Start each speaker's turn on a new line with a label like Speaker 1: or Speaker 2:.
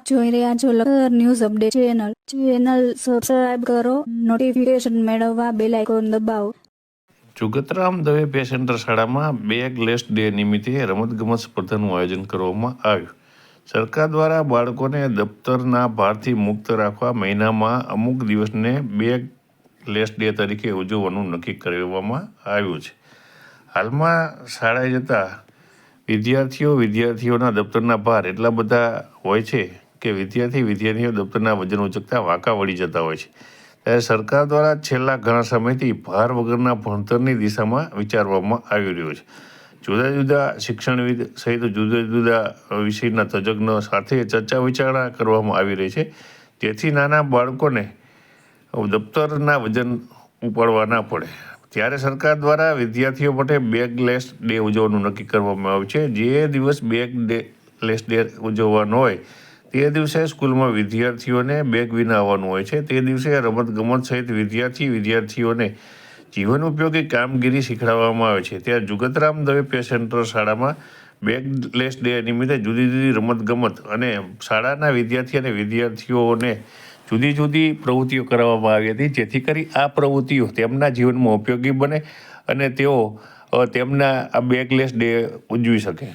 Speaker 1: આપ જોઈ રહ્યા છો Lakhar news update channel. Channel subscribe કરો નોટિફિકેશન મેળવવા બેલ આઇકોન દબાવો.
Speaker 2: જુગતરામ દવે પે શાળામાં બેગ લેસ ડે નિમિત્તે રમતગમત સ્પર્ધાનું આયોજન કરવામાં આવ્યું. સરકાર દ્વારા બાળકોને દફતરના ભારથી મુક્ત રાખવા મહિનામાં અમુક દિવસને બેગ લેસ ડે તરીકે ઉજવવાનું નક્કી કરવામાં આવ્યું છે. હાલમાં શાળાએ જતા વિદ્યાર્થીઓ વિદ્યાર્થીઓના દફતરના ભાર એટલા બધા હોય છે કે વિદ્યાર્થી વિદ્યાર્થીઓ દફતરના વજન ઉચકતા વાંકા વળી જતા હોય છે. ત્યારે સરકાર દ્વારા છેલ્લા ઘણા સમયથી ભાર વગરના ભણતરની દિશામાં વિચારવામાં આવી રહ્યું છે. જુદા જુદા શિક્ષણવિદ સહિત જુદા જુદા વિષયના તજજ્ઞો સાથે ચર્ચા વિચારણા કરવામાં આવી રહી છે. જેથી નાના બાળકોને દફતરના વજન ઉપાડવા ના પડે. ત્યારે સરકાર દ્વારા વિદ્યાર્થીઓ માટે બેગલેસ ડે ઉજવવાનું નક્કી કરવામાં આવ્યું છે. જે દિવસ બેગ ડે લેસ ડે ઉજવવાનો હોય તે દિવસે સ્કૂલમાં વિદ્યાર્થીઓને બેગ વિના આવવાનું હોય છે. તે દિવસે રમતગમત સહિત વિદ્યાર્થી વિદ્યાર્થીઓને જીવન ઉપયોગી કામગીરી શીખવાડવામાં આવે છે. ત્યાં જુગતરામ દવે પે સેન્ટર શાળામાં બેગલેસ ડે નિમિત્તે જુદી જુદી રમતગમત અને શાળાના વિદ્યાર્થી અને વિદ્યાર્થીઓને જુદી જુદી પ્રવૃત્તિઓ કરાવવામાં આવી હતી. જેથી કરી આ પ્રવૃત્તિઓ તેમના જીવનમાં ઉપયોગી બને અને તેઓ તેમના આ બેગલેસ ડે ઉજવી શકે.